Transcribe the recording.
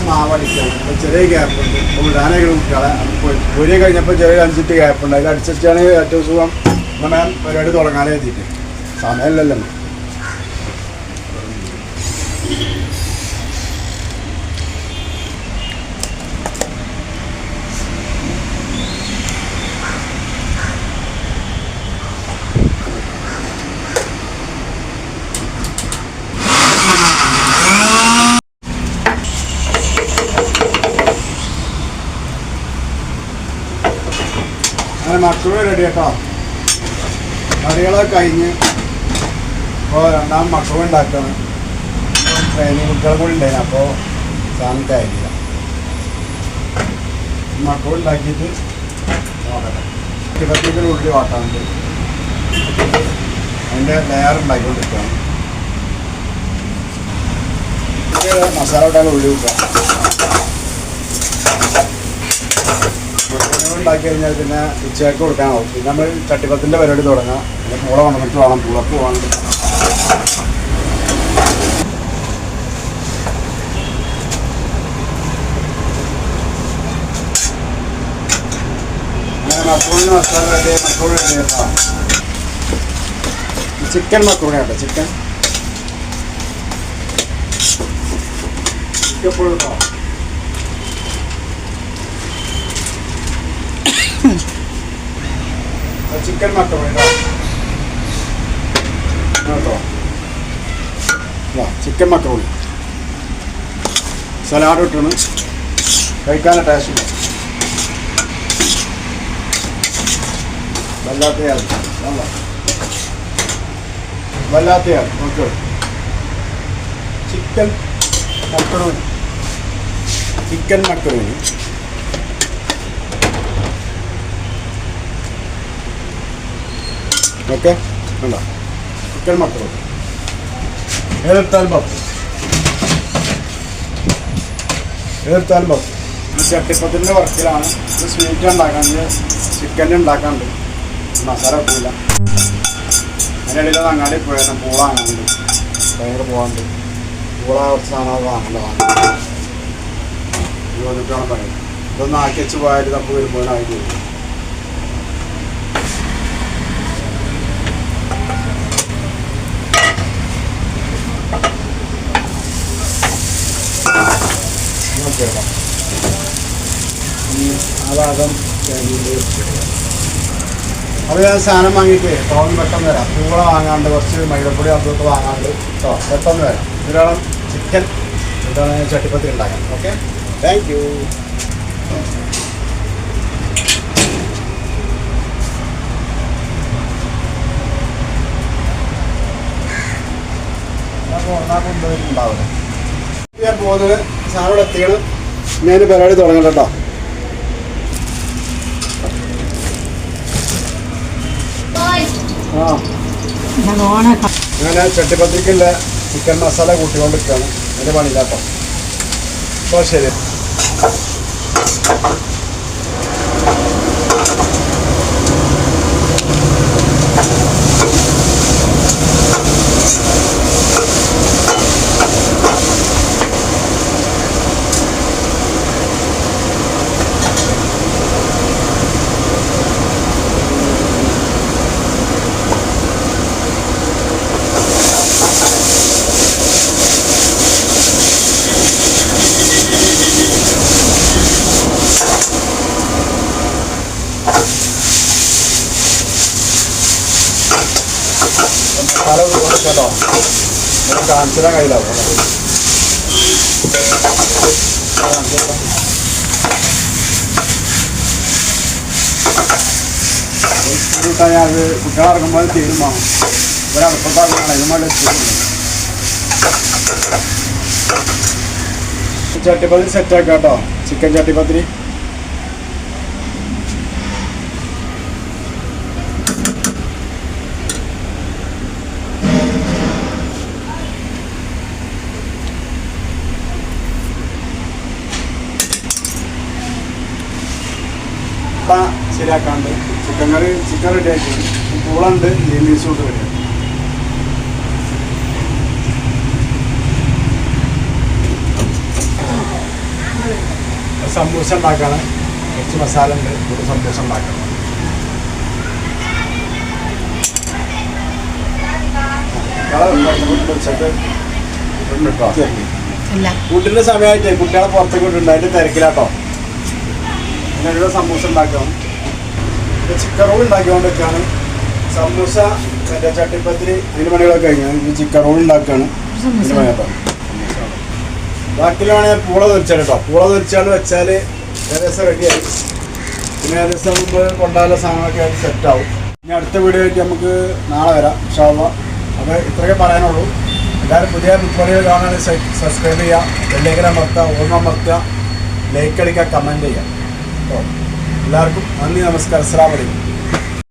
ഞാൻ മാവടിക്കാണ് ചെറിയ ഗ്യാപ്പുണ്ട് അപ്പോൾ ഇടാനൊക്കെ കുട്ടികളെ അപ്പോൾ പൊരി കഴിഞ്ഞപ്പോൾ ചെറിയ അഞ്ചിട്ട് ഗ്യാപ്പുണ്ട് അടിച്ചിട്ടാണ് ഏറ്റവും സുഖം. നമ്മൾ പരിപാടി തുടങ്ങാനേ എത്തിയിട്ട്. സമയമില്ലല്ലോ. അങ്ങനെ മക്കളും റെഡി കേട്ടോ കറികളൊക്കെ കഴിഞ്ഞ് ഇപ്പോൾ രണ്ടാം മക്കളും ഉണ്ടാക്കണം. ട്രെയിനിങ് കുട്ടികളും കൂടി ഉണ്ടായിരുന്നു അപ്പോൾ സാധനം കഴിഞ്ഞില്ല മക്കളും ഉണ്ടാക്കിയിട്ട് നോക്കട്ടെ. ഇരുപത്തിന്റെ ഉള്ളിൽ വാട്ടാനുണ്ട് അതിന്റെ ലെയർ ഉണ്ടാക്കിക്കൊണ്ടിരിക്കുകയാണ്. മസാല ഇട്ടാൽ ഉള്ളി വെക്കുക. ഉണ്ടാക്കി കഴിഞ്ഞാൽ പിന്നെ ഉച്ചയ്ക്ക് കൊടുക്കാനാവും. പിന്നെ നമ്മൾ ചട്ടിപ്പത്തിന്റെ പരിപാടി തുടങ്ങാം. പിന്നെ പൂള കൊണ്ടുവന്നിട്ട് വേണം. പൂളപ്പ് വേണം. ചിക്കൻ മക്രോണി കേട്ടോ ചിക്കൻ. ചിക്കൻ പുഴ ചിക്കൻ മക്രോണി കേട്ടോ. ചിക്കൻ മക്രോണി സലാഡ് ഇട്ടാണ് കഴിക്കാൻ ടേസ്റ്റ് ഉണ്ട് വല്ലാത്തയാണ് വല്ലാത്തയാണ് okay. Chicken macaroni chicken macaroni okay? വേണ്ട ചിക്കൻ മക്രോണി ഏതെടുത്താലും പത്ത്. ഏതെടുത്താലും പത്ത്. ചട്ടിപ്പത്തിന്റെ വർക്കിലാണ്. ഇത് സ്വീറ്റ് ഉണ്ടാക്കാണ്ട് ചിക്കന്റെ ഉണ്ടാക്കാണ്ട് മസാല വെക്കില്ല അതിന്റെ ഇടയിൽ അങ്ങാടി പോയാലും പൂള വാങ്ങാനുണ്ട്. ഭയങ്കര പോകാണ്ട് പൂള കുറച്ച് സാധനം വാങ്ങണ്ട വാങ്ങണ്ട? ഇത് പറയുന്നത്. ഇതൊന്ന് ആക്കി വെച്ച് പോയാൽ തപ്പ് വരുമ്പോഴായി വരും നോക്കിയേക്കാം ആ ഭാഗം അപ്പോൾ ഞാൻ സാധനം വാങ്ങിയിട്ട് ടോൺ പെട്ടെന്ന് വരാം. പൂള വാങ്ങാണ്ട് കുറച്ച് മൈദപ്പൊടി അതൊക്കെ വാങ്ങാണ്ട് കേട്ടോ. പെട്ടെന്ന് വരാം. ഒരാളും ചിക്കൻ ഇതാണ് ചട്ടിപ്പത്തി ഉണ്ടാക്കാം ഓക്കെ താങ്ക് യു ഉണ്ടാവില്ല ഞാൻ പോകുന്നത് ഇവിടെ എത്തിക്കണം. ഞാൻ പരിപാടി തുടങ്ങണ്ട ഞാൻ ചട്ടിപ്പത്തിക്കുള്ള ചിക്കൻ മസാല കൂട്ടിക്കൊണ്ടിരിക്കുകയാണ്. എന്റെ പണിയില്ല കേട്ടോ അപ്പോൾ ശരി മസാല കൂട്ടിക്കൊണ്ടിരിക്കാം കേട്ടോ. ഞാൻ കാണിച്ചു തരാൻ കഴിയില്ല കൂട്ടാൻ അത് കുട്ടികളിറങ്ങുമ്പോൾ തീരുമാനം അടുപ്പത്താക്കണം ഇതുമായിട്ട് ചട്ടിപ്പത്തിരി സെറ്റ് ആക്കാം കേട്ടോ. ചിക്കൻ ചട്ടിപ്പത്തിരി. മുട്ട ശരിയാക്കാണ്ട്. ചിക്കൻ കറി ചിക്കൻ റെഡി ആക്കി. പൂളുണ്ട് പീസ് കൊണ്ട് റെഡി സമൂസ ഉണ്ടാക്കാണ്. കുറച്ച് മസാല ഉണ്ട്. ഒരു സമൂസ ഉണ്ടാക്കണം. കൂട്ടിന്റെ സമയമായിട്ടേ. കുട്ടികളെ പുറത്തേക്ക് വിട്ടിട്ടുണ്ട് അതിന്റെ തിരക്കിലാട്ടോ. അങ്ങനെ സമൂസ ഉണ്ടാക്കണം ചിക്കൻ റോൾ ഉണ്ടാക്കിക്കൊണ്ടിരിക്കുകയാണ്. സമൂസ മറ്റേ ചട്ടിപ്പത്തിരി അതിന് പണികളൊക്കെ കഴിഞ്ഞാൽ ഇനി ചിക്കൻ റോൾ ഉണ്ടാക്കുകയാണ്. ഇതിന്റെ പണി കേട്ടോ ബാക്കിയുള്ള വേണമെങ്കിൽ പൂള തെറിച്ചാൽ കേട്ടോ. പൂള തെറിച്ചാൽ വെച്ചാൽ ഏകദേശം റെഡിയായി പിന്നെ ഏകദേശം മുമ്പ് കൊണ്ടാല സാധനങ്ങളൊക്കെ ആയിട്ട് സെറ്റാവും ഇനി അടുത്ത വീഡിയോ ആയിട്ട് നമുക്ക് നാളെ വരാം ഷാവ അപ്പോൾ ഇത്രയൊക്കെ പറയാനുള്ളൂ. എല്ലാവരും പുതിയ മുപ്പടികൾ കാണാൻ സബ്സ്ക്രൈബ് ചെയ്യുക. ബെല്ലേക്കൻ അമർത്തുക ഓർമ്മ അമർത്തുക. ലൈക്ക് അടിക്കുക കമന്റ് ചെയ്യുക. എല്ലാവർക്കും നന്ദി നമസ്കാരം. അസ്സാം വലൈക്കും